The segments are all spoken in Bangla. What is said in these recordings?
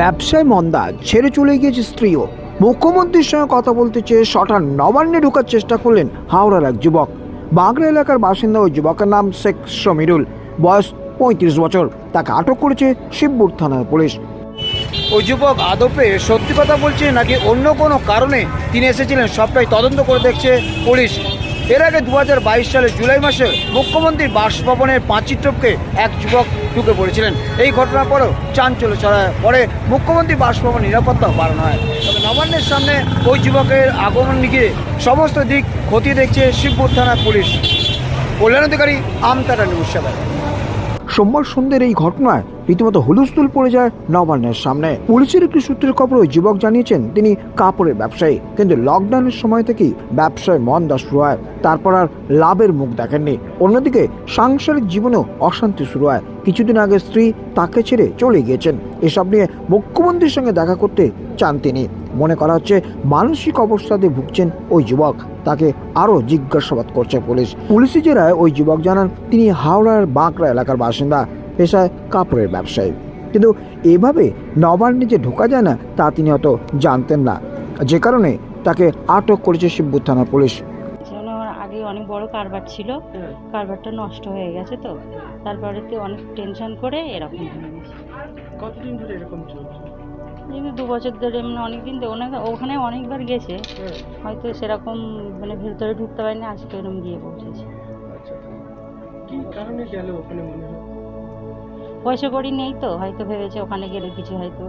ব্যবসায় মন্দা, ছেড়ে চলে গিয়েছে স্ত্রীও। মুখ্যমন্ত্রীর সঙ্গে কথা বলতে চেয়ে শটান নবান্নে ঢোকার চেষ্টা করলেন হাওড়ার এক যুবক। বাগড়া এলাকার বাসিন্দা ওই যুবকের নাম শেখ সমীরুল বয়স পঁয়ত্রিশ বছর। তাকে আটক করেছে শিবপুর থানার পুলিশ। ওই যুবক আদপে সত্যি কথা বলছে নাকি অন্য কোনো কারণে তিনি এসেছিলেন? সবটাই তদন্ত করে দেখছে পুলিশ। এর আগে দু সালে জুলাই মাসে মুখ্যমন্ত্রীর বাসভবনের পাঁচির টপকে এক যুবক ঢুকে পড়েছিলেন। এই ঘটনার পরেও চাঞ্চল্য ছড়ায়। পরে মুখ্যমন্ত্রী বাসভবন নিরাপত্তা বাড়ানো হয়। তবে নবান্নের সামনে ওই যুবকের আগমন ঘিরে সমস্ত দিক ক্ষতি দেখছে শিবপুর থানার পুলিশ। কল্যাণ অধিকারী আমতারা নিউজ সেবা সোমবার সন্ধ্যের এই ঘটনায় রীতিমতো হুলস্থুল পড়ে যায় নবান্নের সামনে। পুলিশের একটি সূত্রের খবর ওই যুবক জানিয়েছেন, তিনি কাপড়ের ব্যবসায়ী, কিন্তু লকডাউনের সময় থেকেই ব্যবসায় মন্দা শুরু হয়। তারপর আর লাভের মুখ দেখেননি। অন্যদিকে সাংসারিক জীবনেও অশান্তি শুরু হয়। কিছুদিন আগে স্ত্রী তাকে ছেড়ে চলে গিয়েছেন। এসব নিয়ে মুখ্যমন্ত্রীর সঙ্গে দেখা করতে চান তিনি। মনে করা হচ্ছে মানসিক অবস্থাতে ভুগছেন ওই যুবক। তাকে আরও জিজ্ঞাসাবাদ করছে পুলিশ। পুলিশি জেরায় ওই যুবক জানান তিনি হাওড়ার বাঁকড়া এলাকার বাসিন্দা পেশায় কাপড়ের ব্যবসায়ী। কিন্তু এভাবে নবান্নে যে ঢোকা যায় না তা তিনি হয়তো জানতেন না। যে কারণে তাকে আটক করেছে শিবপুর থানার পুলিশ। আগে অনেক বড় কারবার ছিল। কারবারটা নষ্ট হয়ে গেছে তো। তারপরেতে অনেক টেনশন করে এরকম হয়ে গেছে। কতদিন ধরে এরকম চলছে? যেহেতু দু বছর ধরে মানে অনেক দিন ধরে ওনাকে ওখানে অনেকবার গেছে। হয়তো সেরকম মানে ভেতরে ঢুকতে পারিনি আজকে এরকম গিয়ে পৌঁছেছে। আচ্ছা হয়? পয়সা করি নেই তো হয়তো ভেবেছে ওখানে গেলে কিছু হয়তো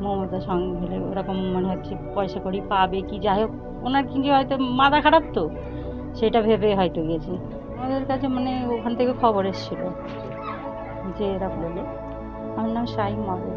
মমতার সঙ্গে গেলে ওরকম মনে হচ্ছে পয়সা করি পাবে কি যাই হোক ওনার কিন্তু হয়তো মাথা খারাপ তো সেটা ভেবে হয়তো গেছে। আমাদের কাছে মানে ওখান থেকে খবর এসেছিল যে এরকম। আমার নাম শাহি মহাদেব